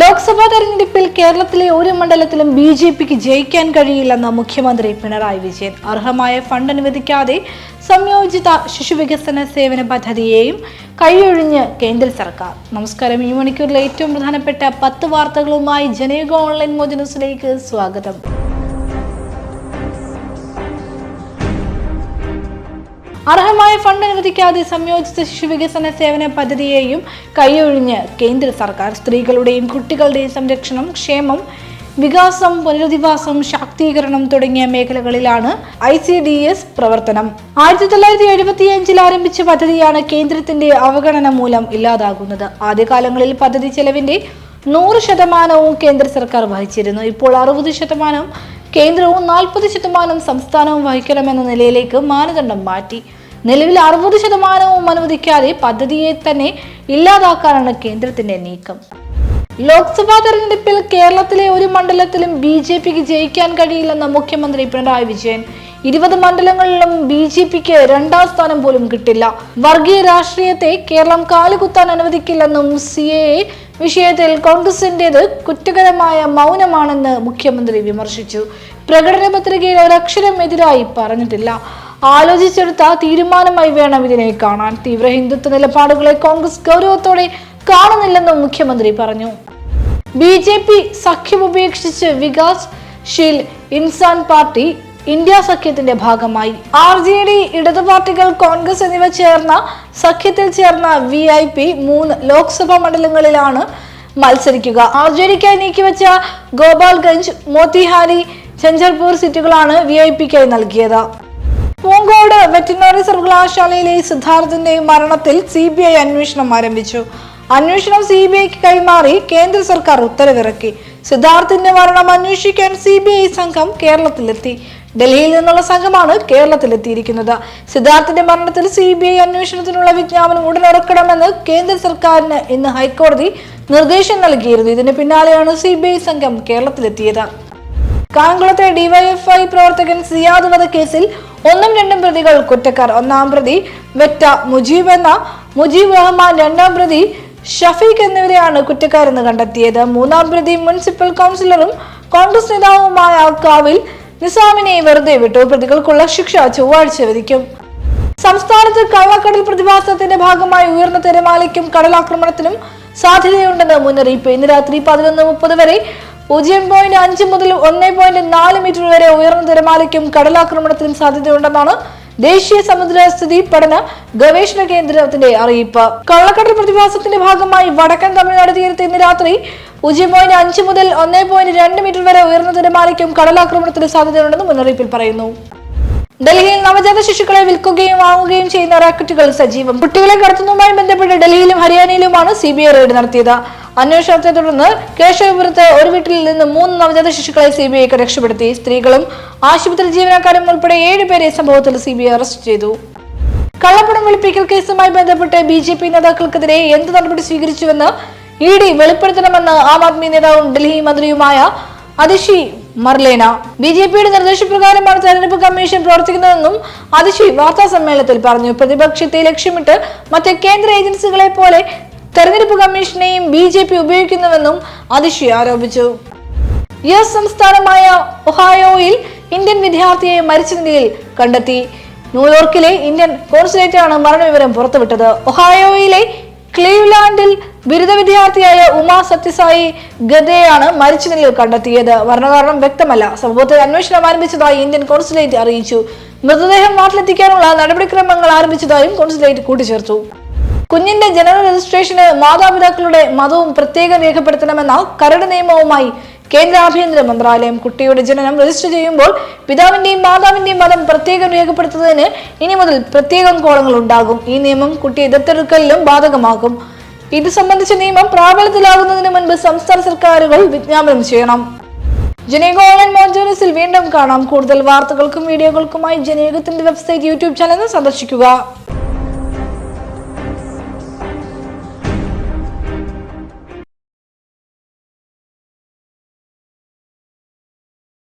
ലോക്സഭാ തെരഞ്ഞെടുപ്പിൽ കേരളത്തിലെ ഒരു മണ്ഡലത്തിലും ബി ജെ പിക്ക് ജയിക്കാൻ കഴിയില്ലെന്ന് മുഖ്യമന്ത്രി പിണറായി വിജയൻ. അർഹമായ ഫണ്ട് അനുവദിക്കാതെ സംയോജിത ശിശുവികസന സേവന പദ്ധതിയെയും കൈയൊഴിഞ്ഞ് കേന്ദ്ര സർക്കാർ. നമസ്കാരം. ഈ മണിക്കൂറിലെ ഏറ്റവും പ്രധാനപ്പെട്ട പത്ത് വാർത്തകളുമായി ജനയുഗ ഓൺലൈൻ മോജനസിലേക്ക് സ്വാഗതം. അർഹമായ ഫണ്ട് അനുവദിക്കാതെ സംയോജിത ശിശുവികസന സേവന പദ്ധതിയെയും കൈയൊഴിഞ്ഞ് കേന്ദ്ര സർക്കാർ. സ്ത്രീകളുടെയും കുട്ടികളുടെയും സംരക്ഷണം ക്ഷേമം വികാസം പുനരധിവാസം ശാക്തീകരണം തുടങ്ങിയ മേഖലകളിലാണ് ഐ സി ഡി എസ് പ്രവർത്തനം. ആയിരത്തി തൊള്ളായിരത്തി എഴുപത്തിയഞ്ചിൽ ആരംഭിച്ച പദ്ധതിയാണ് കേന്ദ്രത്തിന്റെ അവഗണന മൂലം ഇല്ലാതാകുന്നത്. ആദ്യകാലങ്ങളിൽ പദ്ധതി ചെലവിന്റെ നൂറ് ശതമാനവും കേന്ദ്ര സർക്കാർ വഹിച്ചിരുന്നു. ഇപ്പോൾ അറുപത് ശതമാനം കേന്ദ്രവും നാൽപ്പത് ശതമാനം സംസ്ഥാനവും വഹിക്കണമെന്ന നിലയിലേക്ക് മാനദണ്ഡം മാറ്റി. നിലവിൽ അറുപത് ശതമാനവും അനുവദിക്കാതെ പദ്ധതിയെ തന്നെ ഇല്ലാതാക്കാനാണ് കേന്ദ്രത്തിന്റെ നീക്കം. ലോക്സഭാ തെരഞ്ഞെടുപ്പിൽ കേരളത്തിലെ ഒരു മണ്ഡലത്തിലും ബി ജെ പിക്ക് ജയിക്കാൻ കഴിയില്ലെന്ന മുഖ്യമന്ത്രി പിണറായി വിജയൻ. ഇരുപത് മണ്ഡലങ്ങളിലും ബി ജെ പിക്ക് രണ്ടാം സ്ഥാനം പോലും കിട്ടില്ല. വർഗീയ രാഷ്ട്രീയത്തെ കേരളം കാലുകുത്താൻ അനുവദിക്കില്ലെന്നും സി എ വിഷയത്തിൽ കോൺഗ്രസിന്റേത് കുറ്റകരമായ മൗനമാണെന്ന് മുഖ്യമന്ത്രി വിമർശിച്ചു. പ്രകടന പത്രികയിൽ ഒരക്ഷരം എതിരായി പറഞ്ഞിട്ടില്ല. ആലോചിച്ചെടുത്ത തീരുമാനമായി വേണം ഇതിനെ കാണാൻ. തീവ്ര ഹിന്ദുത്വ നിലപാടുകളെ കോൺഗ്രസ് ഗൗരവത്തോടെ കാണുന്നില്ലെന്നും മുഖ്യമന്ത്രി പറഞ്ഞു. ബി ജെ പി സഖ്യം ഉപേക്ഷിച്ച് Vikassheel Insaan party India സഖ്യത്തിന്റെ ഭാഗമായി. ആർ ജെ ഡി ഇടതു പാർട്ടികൾ കോൺഗ്രസ് എന്നിവ ചേർന്ന സഖ്യത്തിൽ ചേർന്ന വി ഐ പി മൂന്ന് ലോക്സഭാ മണ്ഡലങ്ങളിലാണ് മത്സരിക്കുക. ആർ ജെ ഡിക്കായി നീക്കിവെച്ച ഗോപാൽഗഞ്ച് മോത്തിഹാരി ചഞ്ചർപൂർ സീറ്റുകളാണ് വി ഐ പിക്കായി നൽകിയത്. പൂങ്കോട് വെറ്റിനറി സർവകലാശാലയിലെ സിദ്ധാർത്ഥന്റെ മരണത്തിൽ സി ബി ഐ അന്വേഷണം ആരംഭിച്ചു. അന്വേഷണം സി ബി ഐക്ക് കൈമാറി കേന്ദ്ര സർക്കാർ ഉത്തരവിറക്കി. സിദ്ധാർത്ഥിന്റെ മരണം അന്വേഷിക്കാൻ സി ബി ഐ സംഘം കേരളത്തിലെത്തി. ഡൽഹിയിൽ നിന്നുള്ള സംഘമാണ് കേരളത്തിലെത്തിയിരിക്കുന്നത്. സിദ്ധാർത്ഥിന്റെ മരണത്തിൽ സി ബി ഐ അന്വേഷണത്തിനുള്ള വിജ്ഞാപനം ഉടൻ ഇറക്കണമെന്ന് കേന്ദ്ര സർക്കാരിന് ഇന്ന് ഹൈക്കോടതി നിർദ്ദേശം നൽകിയിരുന്നു. ഇതിന് പിന്നാലെയാണ് സി ബി ഐ സംഘം കേരളത്തിലെത്തിയത്. കായംകുളത്തെ ഡിവൈഎഫ്ഐ പ്രവർത്തകൻ സിയാദ് വധക്കേസിൽ ഒന്നും രണ്ടും പ്രതികൾ കുറ്റക്കാർ. ഒന്നാം പ്രതി വെറ്റ മുജീബ് എന്ന മുജീബ് റഹ്മാൻ രണ്ടാം പ്രതി ഷഫീഖ് എന്നിവരെയാണ് കുറ്റക്കാരെന്ന് കണ്ടെത്തിയത്. മൂന്നാം പ്രതി മുനിസിപ്പൽ കൗൺസിലറും കോൺഗ്രസ് നേതാവുമായ കാവിൽ നിസാമിനെ വെറുതെ വിട്ടു. പ്രതികൾക്കുള്ള ശിക്ഷ ചൊവ്വാഴ്ച വിധിക്കും. സംസ്ഥാനത്ത് കള്ളക്കടൽ പ്രതിഭാസത്തിന്റെ ഭാഗമായി ഉയർന്ന തിരമാലയ്ക്കും കടലാക്രമണത്തിനും സാധ്യതയുണ്ടെന്ന് മുന്നറിയിപ്പ്. ഇന്ന് രാത്രി പതിനൊന്ന് മുപ്പത് വരെ പൂജ്യം പോയിന്റ് അഞ്ച് മുതൽ ഒന്ന് പോയിന്റ് നാല് മീറ്റർ വരെ ഉയർന്ന തിരമാലയ്ക്കും കടലാക്രമണത്തിനും സാധ്യതയുണ്ടെന്നാണ് ദേശീയ സമുദ്രസ്ഥിതി പഠന ഗവേഷണ കേന്ദ്രത്തിന്റെ അറിയിപ്പ്. കള്ളക്കടൽ പ്രതിഭാസത്തിന്റെ ഭാഗമായി വടക്കൻ തമിഴ്നാട് തീരത്ത് ഇന്ന് രാത്രി പൂജ്യം പോയിന്റ് അഞ്ച് മുതൽ ഒന്ന് പോയിന്റ് രണ്ട് മീറ്റർ വരെ ഉയർന്ന തിരമാലയ്ക്കും കടലാക്രമണത്തിന് സാധ്യതയുണ്ടെന്ന് മുന്നറിയിപ്പിൽ പറയുന്നു. ഡൽഹിയിൽ നവജാത ശിശുക്കളെ വിൽക്കുകയും വാങ്ങുകയും ചെയ്യുന്ന റാക്കറ്റുകൾ സജീവം. കുട്ടികളെ കടത്തുന്നതുമായി ബന്ധപ്പെട്ട് ഡൽഹിയിലും ഹരിയാനയിലുമാണ് സി ബി ഐ റെയ്ഡ് നടത്തിയത്. അന്വേഷണത്തെ തുടർന്ന് കേശവപുരത്ത് ഒരു വീട്ടിൽ നിന്ന് മൂന്ന് നവജാത ശിശുക്കളെ സി ബി ഐക്ക് രക്ഷപ്പെടുത്തി. സ്ത്രീകളും ആശുപത്രി ജീവനക്കാരും ഉൾപ്പെടെ ഏഴുപേരെ സംഭവത്തിൽ സി ബി ഐ അറസ്റ്റ് ചെയ്തു. കള്ളപ്പണം വെളുപ്പിക്കൽ കേസുമായി ബന്ധപ്പെട്ട് ബി ജെ പി നേതാക്കൾക്കെതിരെ എന്ത് നടപടി സ്വീകരിച്ചുവെന്ന് ഇ ഡി വെളിപ്പെടുത്തണമെന്ന് ആം ആദ്മി നേതാവും ഡൽഹി മന്ത്രിയുമായ അതിഷി മർലേന. ബി ജെ പിയുടെ നിർദ്ദേശപ്രകാരമാണ് തെരഞ്ഞെടുപ്പ് കമ്മീഷൻ പ്രവർത്തിക്കുന്നതെന്നും അതിശി വാർത്താ സമ്മേളനത്തിൽ പറഞ്ഞു. പ്രതിപക്ഷത്തെ ലക്ഷ്യമിട്ട് മറ്റ് കേന്ദ്ര ഏജൻസികളെ പോലെ തെരഞ്ഞെടുപ്പ് കമ്മീഷനെയും ബി ജെ പി ഉപയോഗിക്കുന്നുവെന്നും അതിശി ആരോപിച്ചു. യു എസ് സംസ്ഥാനമായ ഒഹായോയിൽ ഇന്ത്യൻ വിദ്യാർത്ഥിയെ മരിച്ച നിലയിൽ കണ്ടെത്തി. ന്യൂയോർക്കിലെ ഇന്ത്യൻ കോൺസുലേറ്റാണ് മരണവിവരം പുറത്തുവിട്ടത്. ഒഹായോയിലെ ക്ലീവ്ലാൻഡിൽ ബിരുദ വിദ്യാർത്ഥിയായ ഉമാ സത്യസായി ഗദയാണ് മരിച്ച നിലയിൽ കണ്ടെത്തിയത്. മരണകാരണം വ്യക്തമല്ല. സംഭവത്തിൽ അന്വേഷണം ആരംഭിച്ചതായി ഇന്ത്യൻ കോൺസുലേറ്റ് അറിയിച്ചു. മൃതദേഹം നാട്ടിലെത്തിക്കാനുള്ള നടപടിക്രമങ്ങൾ ആരംഭിച്ചതായും കോൺസുലേറ്റ് കൂട്ടിച്ചേർത്തു. കുഞ്ഞിന്റെ ജനന രജിസ്ട്രേഷന് മാതാപിതാക്കളുടെ മതവും പ്രത്യേകം രേഖപ്പെടുത്തണമെന്ന കരട് നിയമവുമായി കേന്ദ്ര ആഭ്യന്തര മന്ത്രാലയം കുട്ടിയുടെ ജനനം രജിസ്റ്റർ ചെയ്യുമ്പോൾ പിതാവിന്റെയും മാതാവിന്റെയും മതം പ്രത്യേകം രേഖപ്പെടുത്തുന്നതിന് ഇനി മുതൽ പ്രത്യേകം കോളങ്ങൾ ഉണ്ടാകും. ഈ നിയമം കുട്ടിയെ ദത്തെടുക്കലിലും ബാധകമാകും. ഇത് സംബന്ധിച്ച നിയമം പ്രാബല്യത്തിലാകുന്നതിന് മുൻപ് സംസ്ഥാന സർക്കാരുകൾ വിജ്ഞാപനം ചെയ്യണം. ജനേക ഓൺലൈൻ മോജോനസിൽ വീണ്ടും കാണാം. കൂടുതൽ വാർത്തകൾക്കും വീഡിയോകൾക്കുമായി ജനേകത്തിന്റെ വെബ്സൈറ്റ് യൂട്യൂബ് ചാനൽ സന്ദർശിക്കുക.